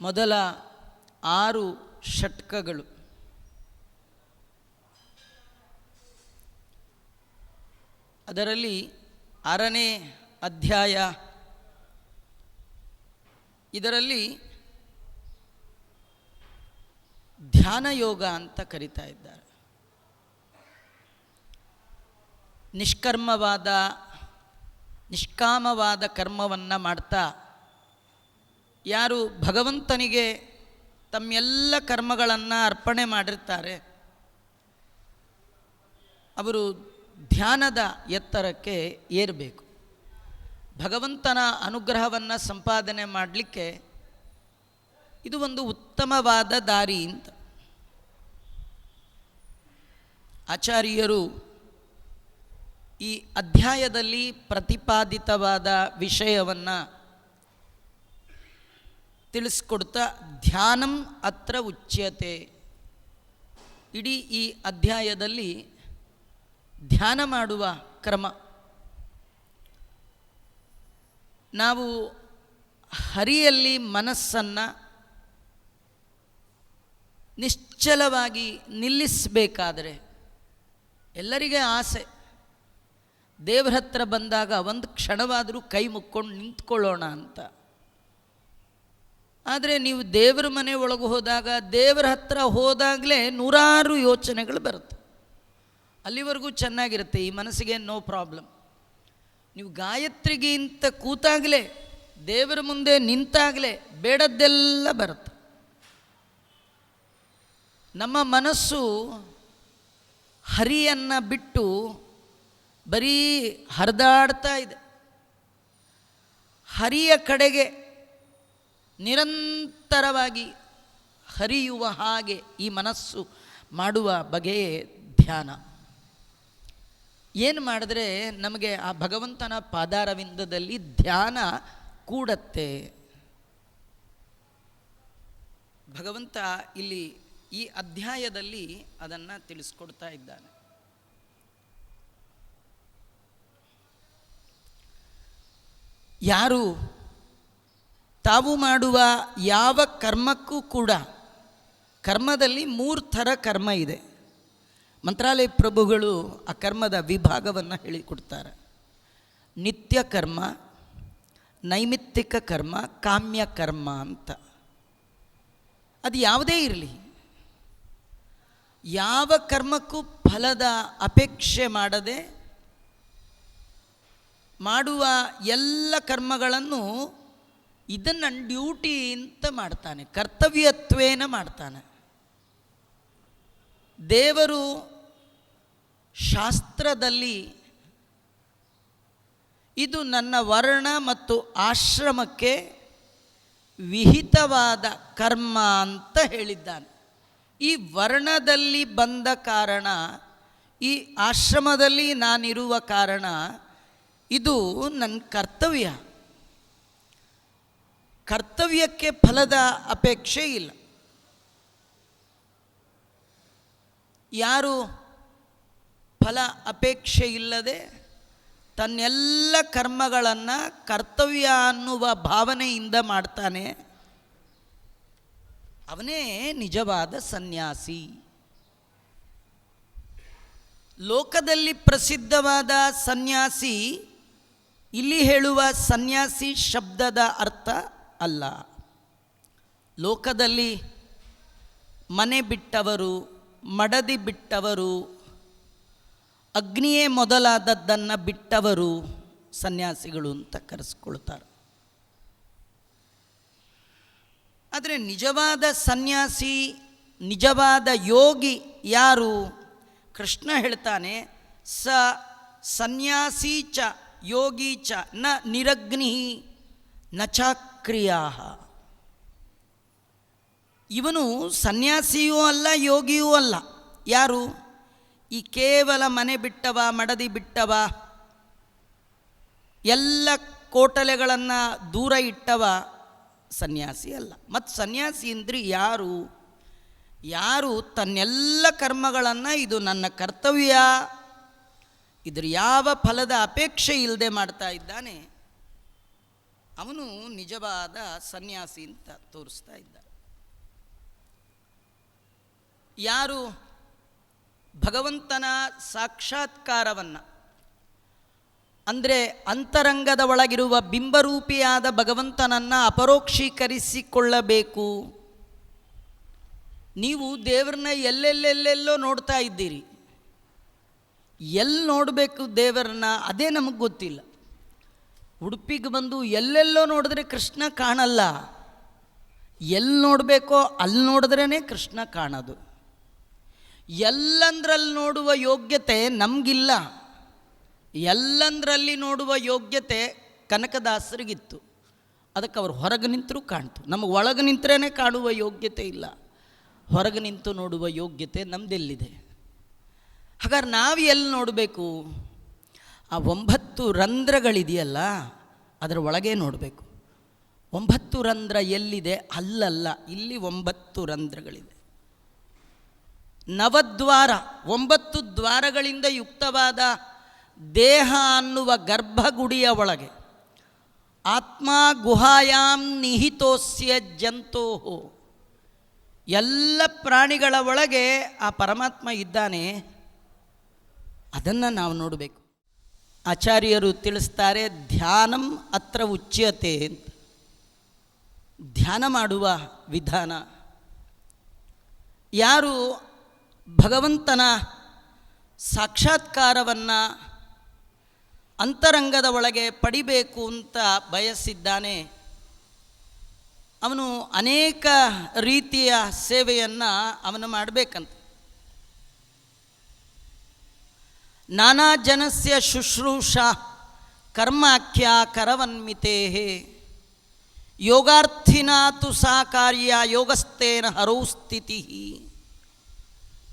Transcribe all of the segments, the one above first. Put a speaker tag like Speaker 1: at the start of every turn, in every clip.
Speaker 1: ಮೊದಲ ಆರು ಷಟ್ಕಗಳು. ಅದರಲ್ಲಿ ಆರನೇ ಅಧ್ಯಾಯ, ಇದರಲ್ಲಿ ಧ್ಯಾನ ಯೋಗ ಅಂತ ಕರಿತಾ ಇದ್ದಾರೆ. ನಿಷ್ಕರ್ಮವಾದ, ನಿಷ್ಕಾಮವಾದ ಕರ್ಮವನ್ನು ಮಾಡ್ತಾ ಯಾರು ಭಗವಂತನಿಗೆ ತಮ್ಮೆಲ್ಲ ಕರ್ಮಗಳನ್ನು ಅರ್ಪಣೆ ಮಾಡಿರ್ತಾರೆ, ಅವರು ಧ್ಯಾನದ ಎತ್ತರಕ್ಕೆ ಏರಬೇಕು. ಭಗವಂತನ ಅನುಗ್ರಹವನ್ನು ಸಂಪಾದನೆ ಮಾಡಲಿಕ್ಕೆ ಇದು ಒಂದು ಉತ್ತಮವಾದ ದಾರಿ ಅಂತ. ಆಚಾರ್ಯರು ಈ ಅಧ್ಯಾಯದಲ್ಲಿ ಪ್ರತಿಪಾದಿತವಾದ ವಿಷಯವನ್ನು ತಿಳಿಸ್ಕೊಡ್ತಾ ಧ್ಯಾನಂ ಅತ್ರ ಉಚ್ಯತೆ. ಇಡೀ ಈ ಅಧ್ಯಾಯದಲ್ಲಿ ಧ್ಯಾನ ಮಾಡುವ ಕ್ರಮ. ನಾವು ಹರಿಯಲ್ಲಿ ಮನಸ್ಸನ್ನು ನಿಶ್ಚಲವಾಗಿ ನಿಲ್ಲಿಸಬೇಕಾದರೆ ಎಲ್ಲರಿಗೆ ಆಸೆ. ದೇವ್ರ ಹತ್ರ ಬಂದಾಗ ಒಂದು ಕ್ಷಣವಾದರೂ ಕೈ ಮುಕ್ಕೊಂಡು ನಿಂತ್ಕೊಳ್ಳೋಣ ಅಂತ. ಆದರೆ ನೀವು ದೇವರ ಮನೆ ಒಳಗೆ ಹೋದಾಗ ದೇವರ ಹತ್ರ ಹೋದಾಗಲೇ ನೂರಾರು ಯೋಚನೆಗಳು ಬರುತ್ತೆ. ಅಲ್ಲಿವರೆಗೂ ಚೆನ್ನಾಗಿರುತ್ತೆ, ಈ ಮನಸ್ಸಿಗೆ ನೋ ಪ್ರಾಬ್ಲಮ್. ನೀವು ಗಾಯತ್ರಿಗಿಂತ ಕೂತಾಗಲೇ, ದೇವರ ಮುಂದೆ ನಿಂತಾಗಲೇ ಬೇಡದ್ದೆಲ್ಲ ಬರುತ್ತೆ. ನಮ್ಮ ಮನಸ್ಸು ಹರಿಯನ್ನು ಬಿಟ್ಟು ಬರೀ ಹರಿದಾಡ್ತಾ ಇದೆ. ಹರಿಯ ಕಡೆಗೆ ನಿರಂತರವಾಗಿ ಹರಿಯುವ ಹಾಗೆ ಈ ಮನಸ್ಸು ಮಾಡುವ ಬಗೆಯೇ ಧ್ಯಾನ. ಏನು ಮಾಡಿದ್ರೆ ನಮಗೆ ಆ ಭಗವಂತನ ಪಾದಾರವಿಂದದಲ್ಲಿ ಧ್ಯಾನ ಕೂಡತ್ತೆ. ಭಗವಂತ ಇಲ್ಲಿ ಈ ಅಧ್ಯಾಯದಲ್ಲಿ ಅದನ್ನು ತಿಳಿಸ್ಕೊಡ್ತಾ ಇದ್ದಾನೆ. ಯಾರು ತಾವು ಮಾಡುವ ಯಾವ ಕರ್ಮಕ್ಕೂ ಕೂಡ ಕರ್ಮದಲ್ಲಿ ಮೂರು ಥರ ಕರ್ಮ ಇದೆ. ಮಂತ್ರಾಲಯ ಪ್ರಭುಗಳು ಆ ಕರ್ಮದ ವಿಭಾಗವನ್ನು ಹೇಳಿಕೊಡ್ತಾರೆ ನಿತ್ಯ ಕರ್ಮ, ನೈಮಿತ್ತಿಕ ಕರ್ಮ, ಕಾಮ್ಯ ಕರ್ಮ ಅಂತ. ಅದು ಯಾವುದೇ ಇರಲಿ. ಯಾವ ಕರ್ಮಕ್ಕೂ ಫಲದ ಅಪೇಕ್ಷೆ ಮಾಡದೆ ಮಾಡುವ ಎಲ್ಲ ಕರ್ಮಗಳನ್ನು ಇದನ್ನು ನನ್ನ ಡ್ಯೂಟಿ ಅಂತ ಮಾಡ್ತಾನೆ, ಕರ್ತವ್ಯತ್ವೇನ ಮಾಡ್ತಾನೆ. ದೇವರು ಶಾಸ್ತ್ರದಲ್ಲಿ ಇದು ನನ್ನ ವರ್ಣ ಮತ್ತು ಆಶ್ರಮಕ್ಕೆ ವಿಹಿತವಾದ ಕರ್ಮ ಅಂತ ಹೇಳಿದ್ದಾನೆ. ಈ ವರ್ಣದಲ್ಲಿ ಬಂದ ಕಾರಣ, ಈ ಆಶ್ರಮದಲ್ಲಿ ನಾನಿರುವ ಕಾರಣ ಇದು ನನ್ನ ಕರ್ತವ್ಯ. ಕರ್ತವ್ಯಕ್ಕೆ ಫಲದ ಅಪೇಕ್ಷೆ ಇಲ್ಲ. ಯಾರು ಫಲ ಅಪೇಕ್ಷೆ ಇಲ್ಲದೆ ತನ್ನೆಲ್ಲ ಕರ್ಮಗಳನ್ನು ಕರ್ತವ್ಯ ಅನ್ನುವ ಭಾವನೆಯಿಂದ ಮಾಡ್ತಾನೆ, ಅವನೇ ನಿಜವಾದ ಸನ್ಯಾಸಿ. ಲೋಕದಲ್ಲಿ ಪ್ರಸಿದ್ಧವಾದ ಸನ್ಯಾಸಿ, ಇಲ್ಲಿ ಹೇಳುವ ಸನ್ಯಾಸಿ ಶಬ್ದದ ಅರ್ಥ ಅಲ್ಲ. ಲೋಕದಲ್ಲಿ ಮನೆ ಬಿಟ್ಟವರು, ಮಡದಿ ಬಿಟ್ಟವರು, ಅಗ್ನಿಯೇ ಮೊದಲಾದದ್ದನ್ನು ಬಿಟ್ಟವರು ಸನ್ಯಾಸಿಗಳು ಅಂತ ಕರೆಸ್ಕೊಳ್ತಾರೆ. ಆದರೆ ನಿಜವಾದ ಸನ್ಯಾಸಿ, ನಿಜವಾದ ಯೋಗಿ ಯಾರು? ಕೃಷ್ಣ ಹೇಳ್ತಾನೆ, ಸ ಸನ್ಯಾಸಿ ಚ ಯೋಗಿ ಚ ನ ನಿರಗ್ನಿ ನ ಚಾಕ್ರಿಯಾ ಇವನು ಸನ್ಯಾಸಿಯೂ ಅಲ್ಲ, ಯೋಗಿಯೂ ಅಲ್ಲ. ಯಾರು? ಈ ಕೇವಲ ಮನೆ ಬಿಟ್ಟವ, ಮಡದಿ ಬಿಟ್ಟವ, ಎಲ್ಲ ಕೋಟಲೆಗಳನ್ನು ದೂರ ಇಟ್ಟವ ಸನ್ಯಾಸಿ ಅಲ್ಲ. ಮತ್ತು ಸನ್ಯಾಸಿ ಅಂದರೆ ಯಾರು? ಯಾರು ತನ್ನೆಲ್ಲ ಕರ್ಮಗಳನ್ನು, ಇದು ನನ್ನ ಕರ್ತವ್ಯ, ಇದ್ರ ಯಾವ ಫಲದ ಅಪೇಕ್ಷೆ ಇಲ್ಲದೆ ಮಾಡ್ತಾ ಇದ್ದಾನೆ? ಅವನು ನಿಜವಾದ ಸನ್ಯಾಸಿ ಅಂತ ತೋರಿಸ್ತಾ ಇದ್ದ. ಯಾರು? ಭಗವಂತನ ಸಾಕ್ಷಾತ್ಕಾರವನ್ನು. ಅಂದರೆ ಅಂತರಂಗದ ಒಳಗಿರುವ ಬಿಂಬರೂಪಿಯಾದ ಭಗವಂತನನ್ನು ಅಪರೋಕ್ಷೀಕರಿಸಿಕೊಳ್ಳಬೇಕು. ನೀವು ದೇವ್ರನ್ನ ಎಲ್ಲೆಲ್ಲೆಲ್ಲೆಲ್ಲೋ ನೋಡ್ತಾ ಇದ್ದೀರಿ. ಎಲ್ಲಿ ನೋಡಬೇಕು ದೇವರನ್ನ? ಅದೇ ನಮಗೆ ಗೊತ್ತಿಲ್ಲ. ಉಡುಪಿಗೆ ಬಂದು ಎಲ್ಲೆಲ್ಲೋ ನೋಡಿದ್ರೆ ಕೃಷ್ಣ ಕಾಣಲ್ಲ. ಎಲ್ಲಿ ನೋಡಬೇಕೋ ಅಲ್ಲಿ ನೋಡಿದ್ರೇ ಕೃಷ್ಣ ಕಾಣೋದು. ಎಲ್ಲಂದ್ರಲ್ಲಿ ನೋಡುವ ಯೋಗ್ಯತೆ ನಮಗಿಲ್ಲ. ಎಲ್ಲಂದ್ರಲ್ಲಿ ನೋಡುವ ಯೋಗ್ಯತೆ ಕನಕದಾಸರಿಗಿತ್ತು. ಅದಕ್ಕೆ ಅವರು ಹೊರಗೆ ನಿಂತರೂ ಕಾಣ್ತು. ನಮಗೆ ಒಳಗೆ ನಿಂತರೇ ಕಾಣುವ ಯೋಗ್ಯತೆ ಇಲ್ಲ. ಹೊರಗೆ ನಿಂತು ನೋಡುವ ಯೋಗ್ಯತೆ ನಮ್ಮದೆಲ್ಲಿದೆ ಹಾಗಾದ್ರೆ ನಾವು ಎಲ್ಲಿ ನೋಡಬೇಕು? ಆ ಒಂಬತ್ತು ರಂಧ್ರಗಳಿದೆಯಲ್ಲ, ಅದರ ಒಳಗೆ ನೋಡಬೇಕು. ಒಂಬತ್ತು ರಂಧ್ರ ಎಲ್ಲಿದೆ? ಅಲ್ಲಲ್ಲ, ಇಲ್ಲಿ ಒಂಬತ್ತು ರಂಧ್ರಗಳಿದೆ. ನವದ್ವಾರ, ಒಂಬತ್ತು ದ್ವಾರಗಳಿಂದ ಯುಕ್ತವಾದ ದೇಹ ಅನ್ನುವ ಗರ್ಭಗುಡಿಯ ಒಳಗೆ, ಆತ್ಮ ಗುಹಾಯಾಮ್ ನಿಹಿತೋಸ್ಯ ಜಂತೋ ಎಲ್ಲ ಪ್ರಾಣಿಗಳ ಒಳಗೆ ಆ ಪರಮಾತ್ಮ ಇದ್ದಾನೆ, ಅದನ್ನು ನಾವು ನೋಡಬೇಕು. ಆಚಾರ್ಯರು ತಿಳಿಸ್ತಾರೆ, ಧ್ಯಾನಂ ಅತ್ರ ಉಚ್ಯತೆ ಅಂತ. ಧ್ಯಾನ ಮಾಡುವ ವಿಧಾನ. ಯಾರು ಭಗವಂತನ ಸಾಕ್ಷಾತ್ಕಾರವನ್ನು ಅಂತರಂಗದ ಒಳಗೆ ಪಡಿಬೇಕು ಅಂತ ಬಯಸಿದ್ದಾನೆ, ಅವನು ಅನೇಕ ರೀತಿಯ ಸೇವೆಯನ್ನು ಅವನು ಮಾಡಬೇಕಂತ. ನಾನಾ ಜನಸ್ಯ ಶುಶ್ರೂಷಾ ಕರ್ಮಾಖ್ಯ ಕರವನ್ಮಿತೇ ಯೋಗಾರ್ಥಿನಾ ತು ಸಾ ಕಾರ್ಯ ಯೋಗಸ್ಥೇನ ಹರೌ ಸ್ಥಿತಿ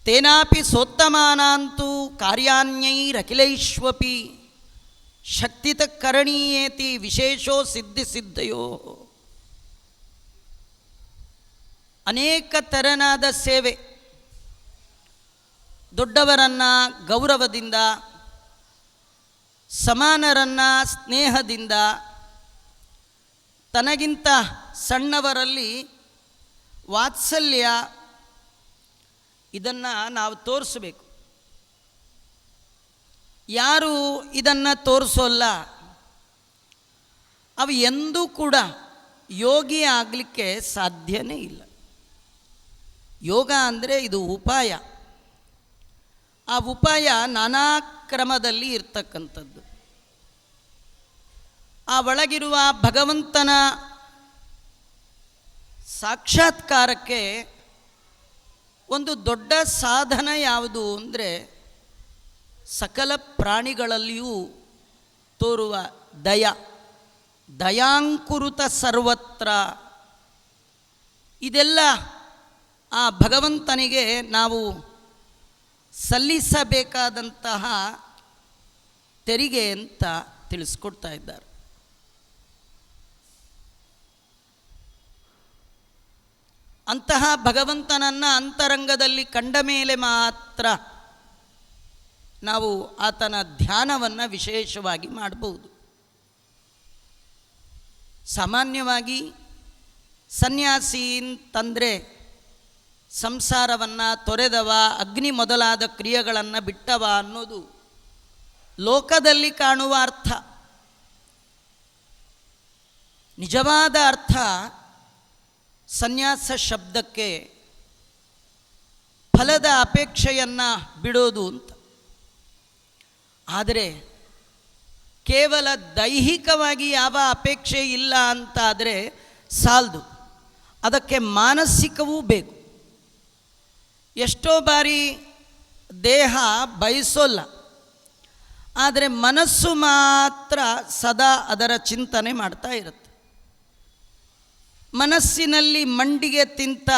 Speaker 1: ತೇನಾಪಿ ಸೋತ್ತಮಾನಾಂತು ಕಾರ್ಯಾನ್ಯೈರಖಿಲೈಶ್ವಪಿ ಶಕ್ತಿತ ಕರಣೀಯೇತಿ ವಿಶೇಷೋ ಸಿದ್ಧಿ ಸಿದ್ಧಯೋ. ಅನೇಕ ತೆರನಾದ ಸೇವೆ ದೊಡ್ಡವರನ್ನು ಗೌರವದಿಂದ, ಸಮಾನರನ್ನು ಸ್ನೇಹದಿಂದ, ತನಗಿಂತ ಸಣ್ಣವರಲ್ಲಿ ವಾತ್ಸಲ್ಯ, ಇದನ್ನು ನಾವು ತೋರಿಸಬೇಕು. ಯಾರು ಇದನ್ನು ತೋರಿಸೋಲ್ಲ ಅವು ಎಂದೂ ಕೂಡ ಯೋಗಿ ಆಗಲಿಕ್ಕೆ ಸಾಧ್ಯನೇ ಇಲ್ಲ. ಯೋಗ ಅಂದರೆ ಇದು ಉಪಾಯ. ಆ ಉಪಾಯ ನಾನಾ ಕ್ರಮದಲ್ಲಿ ಇರ್ತಕ್ಕಂಥದ್ದು. ಆ ಒಳಗಿರುವ ಭಗವಂತನ ಸಾಕ್ಷಾತ್ಕಾರಕ್ಕೆ ಒಂದು ದೊಡ್ಡ ಸಾಧನ ಯಾವುದು ಅಂದರೆ ಸಕಲ ಪ್ರಾಣಿಗಳಲ್ಲಿಯೂ ತೋರುವ ದಯ, ದಯಾಂಕುರುತ ಸರ್ವತ್ರ. ಇದೆಲ್ಲ ಆ ಭಗವಂತನಿಗೆ ನಾವು ಸಲ್ಲಿಸಬೇಕಾದಂತಹ ತೆರಿಗೆ ಅಂತ ತಿಳಿಸ್ಕೊಡ್ತಾ ಇದ್ದಾರೆ. ಅಂತಹ ಭಗವಂತನನ್ನು ಅಂತರಂಗದಲ್ಲಿ ಕಂಡ ಮೇಲೆ ಮಾತ್ರ ನಾವು ಆತನ ಧ್ಯಾನವನ್ನು ವಿಶೇಷವಾಗಿ ಮಾಡಬಹುದು. ಸಾಮಾನ್ಯವಾಗಿ ಸನ್ಯಾಸಿ ಅಂತಂದರೆ ಸಂಸಾರವನ್ನು ತೊರೆದವ, ಅಗ್ನಿ ಮೊದಲಾದ ಕ್ರಿಯೆಗಳನ್ನು ಬಿಟ್ಟವ ಅನ್ನೋದು ಲೋಕದಲ್ಲಿ ಕಾಣುವ ಅರ್ಥ. ನಿಜವಾದ ಅರ್ಥ ಸನ್ಯಾಸ ಶಬ್ದಕ್ಕೆ ಫಲದ ಅಪೇಕ್ಷೆಯನ್ನು ಬಿಡೋದು ಅಂತ. ಆದರೆ ಕೇವಲ ದೈಹಿಕವಾಗಿ ಯಾವ ಅಪೇಕ್ಷೆ ಇಲ್ಲ ಅಂತಾದರೆ ಸಾಲದು. ಅದಕ್ಕೆ ಮಾನಸಿಕವೂ ಬೇಕು. ಎಷ್ಟೋ ಬಾರಿ ದೇಹ ಬಯಸೋಲ್ಲ. ಆದರೆ ಮನಸ್ಸು ಮಾತ್ರ ಸದಾ ಅದರ ಚಿಂತನೆ ಮಾಡ್ತಾ ಇರುತ್ತೆ. ಮನಸ್ಸಿನಲ್ಲಿ ಮಂಡಿಗೆ ತಿಂತ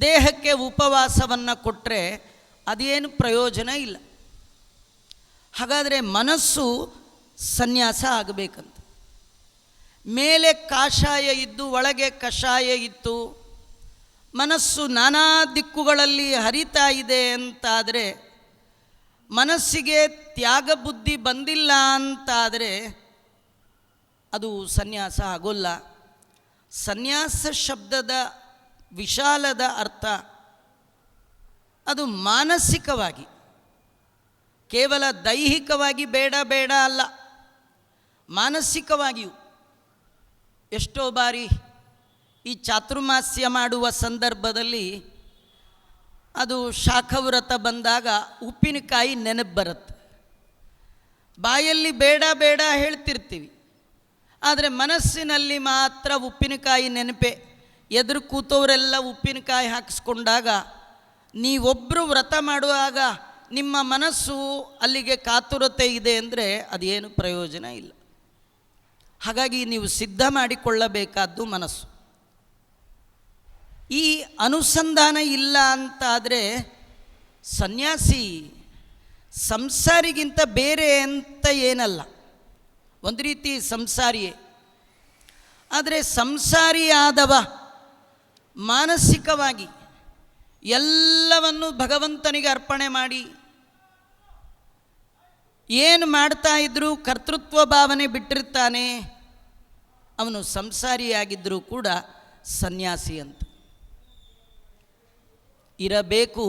Speaker 1: ದೇಹಕ್ಕೆ ಉಪವಾಸವನ್ನು ಕೊಟ್ಟರೆ ಅದೇನು ಪ್ರಯೋಜನ ಇಲ್ಲ. ಹಾಗಾದರೆ ಮನಸ್ಸು ಸನ್ಯಾಸ ಆಗಬೇಕಂತ. ಮೇಲೆ ಕಾಷಾಯ ಇದ್ದು ಒಳಗೆ ಕಷಾಯ ಇತ್ತು ಮನಸ್ಸು ನಾನಾ ದಿಕ್ಕುಗಳಲ್ಲಿ ಹರಿತಾ ಇದೆ ಅಂತಾದರೆ, ಮನಸ್ಸಿಗೆ ತ್ಯಾಗ ಬುದ್ಧಿ ಬಂದಿಲ್ಲ ಅಂತಾದರೆ, ಅದು ಸನ್ಯಾಸ ಆಗೋಲ್ಲ. ಸನ್ಯಾಸ ಶಬ್ದದ ವಿಶಾಲದ ಅರ್ಥ, ಅದು ಮಾನಸಿಕವಾಗಿ, ಕೇವಲ ದೈಹಿಕವಾಗಿ ಬೇಡ ಬೇಡ ಅಲ್ಲ, ಮಾನಸಿಕವಾಗಿಯೂ ಎಷ್ಟೋ ಬಾರಿ ಈ ಚಾತುರ್ಮಾಸ್ಯ ಮಾಡುವ ಸಂದರ್ಭದಲ್ಲಿ ಅದು ಶಾಖವ್ರತ ಬಂದಾಗ ಉಪ್ಪಿನಕಾಯಿ ನೆನಪು ಬರುತ್ತೆ. ಬಾಯಲ್ಲಿ ಬೇಡ ಬೇಡ ಹೇಳ್ತಿರ್ತೀವಿ. ಆದರೆ ಮನಸ್ಸಿನಲ್ಲಿ ಮಾತ್ರ ಉಪ್ಪಿನಕಾಯಿ ನೆನಪೆ. ಎದುರು ಕೂತವರೆಲ್ಲ ಉಪ್ಪಿನಕಾಯಿ ಹಾಕಿಸ್ಕೊಂಡಾಗ ನೀವೊಬ್ಬರು ವ್ರತ ಮಾಡುವಾಗ ನಿಮ್ಮ ಮನಸ್ಸು ಅಲ್ಲಿಗೆ ಕಾತುರತೆ ಇದೆ ಅಂದರೆ ಅದೇನು ಪ್ರಯೋಜನ ಇಲ್ಲ. ಹಾಗಾಗಿ ನೀವು ಸಿದ್ಧ ಮಾಡಿಕೊಳ್ಳಬೇಕಾದ್ದು ಮನಸ್ಸು. ಈ ಅನುಸಂಧಾನ ಇಲ್ಲ ಅಂತಾದರೆ ಸನ್ಯಾಸಿ ಸಂಸಾರಿಗಿಂತ ಬೇರೆ ಅಂತ ಏನಲ್ಲ. ಒಂದು ರೀತಿ ಸಂಸಾರಿಯೇ. ಆದರೆ ಸಂಸಾರಿ ಆದವ ಮಾನಸಿಕವಾಗಿ ಎಲ್ಲವನ್ನು ಭಗವಂತನಿಗೆ ಅರ್ಪಣೆ ಮಾಡಿ ಏನು ಮಾಡ್ತಾ ಇದ್ರೂ ಕರ್ತೃತ್ವ ಭಾವನೆ ಬಿಟ್ಟಿರ್ತಾನೆ, ಅವನು ಸಂಸಾರಿಯಾಗಿದ್ದರೂ ಕೂಡ ಸನ್ಯಾಸಿ ಅಂತ. ಇರಬೇಕು,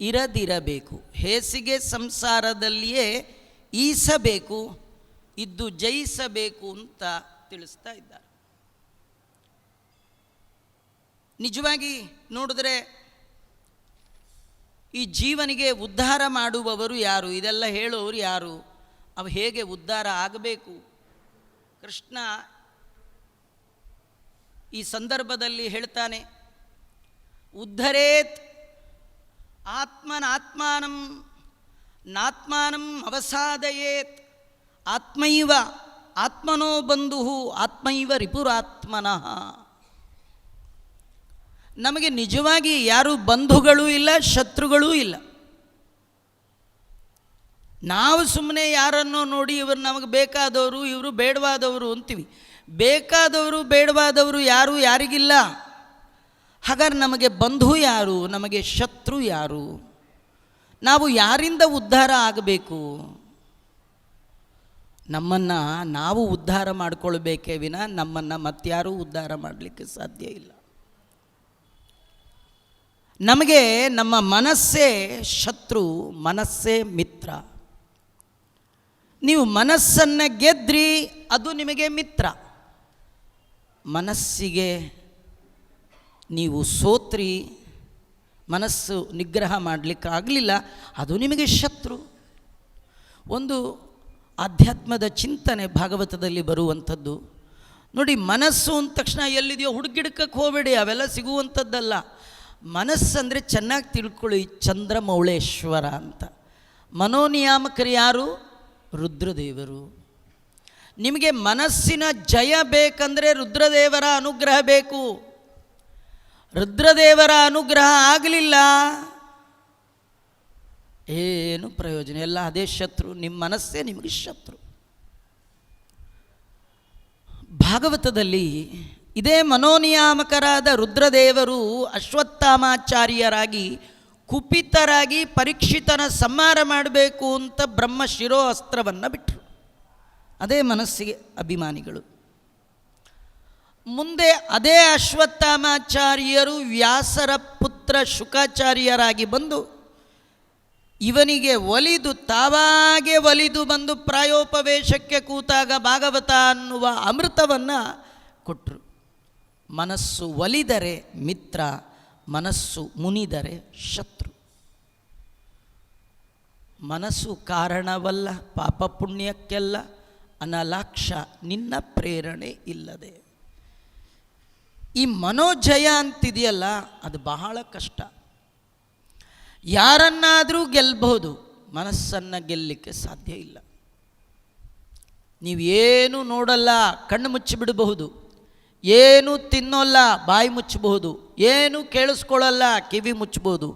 Speaker 1: ಇರದಿರಬೇಕು. ಹೇಸಿಗೆ ಸಂಸಾರದಲ್ಲಿಯೇ ಈಸಬೇಕು, ಇದ್ದು ಜಯಿಸಬೇಕು ಅಂತ ತಿಳಿಸ್ತಾ ಇದ್ದಾರೆ. ನಿಜವಾಗಿ ನೋಡಿದ್ರೆ ಈ ಜೀವನಿಗೆ ಉದ್ಧಾರ ಮಾಡುವವರು ಯಾರು? ಇದೆಲ್ಲ ಹೇಳೋರು ಯಾರು? ಅವು ಹೇಗೆ ಉದ್ಧಾರ ಆಗಬೇಕು? ಕೃಷ್ಣ ಈ ಸಂದರ್ಭದಲ್ಲಿ ಹೇಳ್ತಾನೆ, ಉದ್ಧರೇತ್ ಆತ್ಮನಾತ್ಮಾನಂ, ನಾತ್ಮಾನಂ ಅವಸಾದಯೇತ್. ಆತ್ಮೈವ ಆತ್ಮನೋ ಬಂಧು ಆತ್ಮೈವ ರಿಪುರಾತ್ಮನಃ. ನಮಗೆ ನಿಜವಾಗಿ ಯಾರು ಬಂಧುಗಳೂ ಇಲ್ಲ, ಶತ್ರುಗಳೂ ಇಲ್ಲ. ನಾವು ಸುಮ್ಮನೆ ಯಾರನ್ನೋ ನೋಡಿ ಇವರು ನಮಗೆ ಬೇಕಾದವರು, ಇವರು ಬೇಡವಾದವರು ಅಂತೀವಿ. ಬೇಕಾದವರು, ಬೇಡವಾದವರು ಯಾರು ಯಾರಿಗಿಲ್ಲ. ಹಾಗಾದ್ರೆ ನಮಗೆ ಬಂಧು ಯಾರು? ನಮಗೆ ಶತ್ರು ಯಾರು? ನಾವು ಯಾರಿಂದ ಉದ್ಧಾರ ಆಗಬೇಕು? ನಮ್ಮನ್ನು ನಾವು ಉದ್ಧಾರ ಮಾಡಿಕೊಳ್ಬೇಕೇ ವಿನ ನಮ್ಮನ್ನು ಮತ್ತಾರೂ ಉದ್ಧಾರ ಮಾಡಲಿಕ್ಕೆ ಸಾಧ್ಯ ಇಲ್ಲ. ನಮಗೆ ನಮ್ಮ ಮನಸ್ಸೇ ಶತ್ರು, ಮನಸ್ಸೇ ಮಿತ್ರ. ನೀವು ಮನಸ್ಸನ್ನು ಗೆದ್ರಿ, ಅದು ನಿಮಗೆ ಮಿತ್ರ. ಮನಸ್ಸಿಗೆ ನೀವು ಸೋತ್ರಿ, ಮನಸ್ಸು ನಿಗ್ರಹ ಮಾಡಲಿಕ್ಕೆ ಆಗಲಿಲ್ಲ ಅದು ನಿಮಗೆ ಶತ್ರು. ಒಂದು ಆಧ್ಯಾತ್ಮದ ಚಿಂತನೆ ಭಾಗವತದಲ್ಲಿ ಬರುವಂಥದ್ದು. ನೋಡಿ, ಮನಸ್ಸು ಅಂದ ತಕ್ಷಣ ಎಲ್ಲಿದೆಯೋ ಹುಡುಗಿಡ್ಕಕ್ಕೆ ಹೋಗಬೇಡಿ, ಅವೆಲ್ಲ ಸಿಗುವಂಥದ್ದಲ್ಲ. ಮನಸ್ಸಂದರೆ ಚೆನ್ನಾಗಿ ತಿಳ್ಕೊಳ್ಳಿ, ಚಂದ್ರಮೌಳೇಶ್ವರ ಅಂತ. ಮನೋನಿಯಾಮಕರು ಯಾರು? ರುದ್ರದೇವರು. ನಿಮಗೆ ಮನಸ್ಸಿನ ಜಯ ಬೇಕಂದರೆ ರುದ್ರದೇವರ ಅನುಗ್ರಹ ಬೇಕು. ರುದ್ರದೇವರ ಅನುಗ್ರಹ ಆಗಲಿಲ್ಲ. ಏನು ಪ್ರಯೋಜನ? ಎಲ್ಲ ಅದೇ ಶತ್ರು. ನಿಮ್ಮ ಮನಸ್ಸೇ ನಿಮಗೆ ಶತ್ರು. ಭಾಗವತದಲ್ಲಿ ಇದೇ ಮನೋನಿಯಾಮಕರಾದ ರುದ್ರದೇವರು ಅಶ್ವತ್ಥಾಮಾಚಾರ್ಯರಾಗಿ ಕುಪಿತರಾಗಿ ಪರೀಕ್ಷಿತನ ಸಂಹಾರ ಮಾಡಬೇಕು ಅಂತ ಬ್ರಹ್ಮ ಶಿರೋ ಅಸ್ತ್ರವನ್ನು ಬಿಟ್ಟರು ಅದೇ ಮನಸ್ಸಿಗೆ ಅಭಿಮಾನಿಗಳು. ಮುಂದೆ ಅದೇ ಅಶ್ವತ್ಥಾಮಾಚಾರ್ಯರು ವ್ಯಾಸರ ಪುತ್ರ ಶುಕಾಚಾರ್ಯರಾಗಿ ಬಂದು ಇವನಿಗೆ ಒಲಿದು ತಾವಾಗೆ ಒಲಿದು ಬಂದು ಪ್ರಾಯೋಪವೇಶಕ್ಕೆ ಕೂತಾಗ ಭಾಗವತ ಅನ್ನುವ ಅಮೃತವನ್ನು ಕೊಟ್ಟರು ಮನಸ್ಸು ಒಲಿದರೆ ಮಿತ್ರ, ಮನಸ್ಸು ಮುನಿದರೆ ಶತ್ರು. ಮನಸ್ಸು ಕಾರಣವಲ್ಲ, ಪಾಪ ಪುಣ್ಯಕ್ಕೆಲ್ಲ, ಅನಲಾಕ್ಷ ನಿನ್ನ ಪ್ರೇರಣೆ ಇಲ್ಲದೆ. ಈ ಮನೋಜಯ ಅಂತಿದೆಯಲ್ಲ, ಅದು ಬಹಳ ಕಷ್ಟ. ಯಾರನ್ನಾದರೂ ಗೆಲ್ಲಬಹುದು ಮನಸ್ಸನ್ನು ಗೆಲ್ಲಲಿಕ್ಕೆ ಸಾಧ್ಯ ಇಲ್ಲ. ನೀವು ಏನು ನೋಡಲ್ಲ, ಕಣ್ಣು ಮುಚ್ಚಿಬಿಡಬಹುದು, ಏನು ತಿನ್ನೋಲ್ಲ, ಬಾಯಿ ಮುಚ್ಚಬಹುದು ಏನು ಕೇಳಿಸ್ಕೊಳ್ಳಲ್ಲ, ಕಿವಿ ಮುಚ್ಚಬಹುದು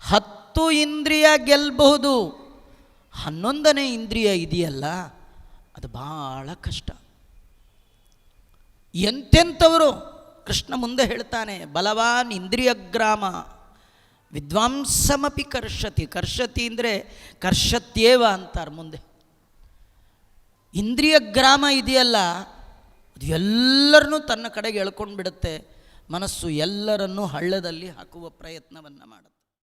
Speaker 1: ಹತ್ತು ಇಂದ್ರಿಯ ಗೆಲ್ಲಬಹುದು ಹನ್ನೊಂದನೇ ಇಂದ್ರಿಯ ಇದೆಯಲ್ಲ, ಅದು ಭಾಳ ಕಷ್ಟ. ಎಂತೆಂಥವರು ಕೃಷ್ಣ ಮುಂದೆ ಹೇಳ್ತಾನೆ, ಬಲವಾನ್ ಇಂದ್ರಿಯಗ್ರಾಮ ವಿದ್ವಾಂಸಮಪಿ ಕರ್ಷತಿ ಕರ್ಷತಿ ಅಂದರೆ ಕರ್ಷತ್ಯೇವ ಅಂತಾರೆ ಮುಂದೆ. ಇಂದ್ರಿಯ ಗ್ರಾಮ ಇದೆಯಲ್ಲ, ಅದು ಎಲ್ಲರನ್ನೂ ತನ್ನ ಕಡೆಗೆ ಎಳ್ಕೊಂಡು ಬಿಡುತ್ತೆ ಮನಸ್ಸು ಎಲ್ಲರನ್ನೂ ಹಳ್ಳದಲ್ಲಿ ಹಾಕುವ ಪ್ರಯತ್ನವನ್ನು ಮಾಡುತ್ತೆ.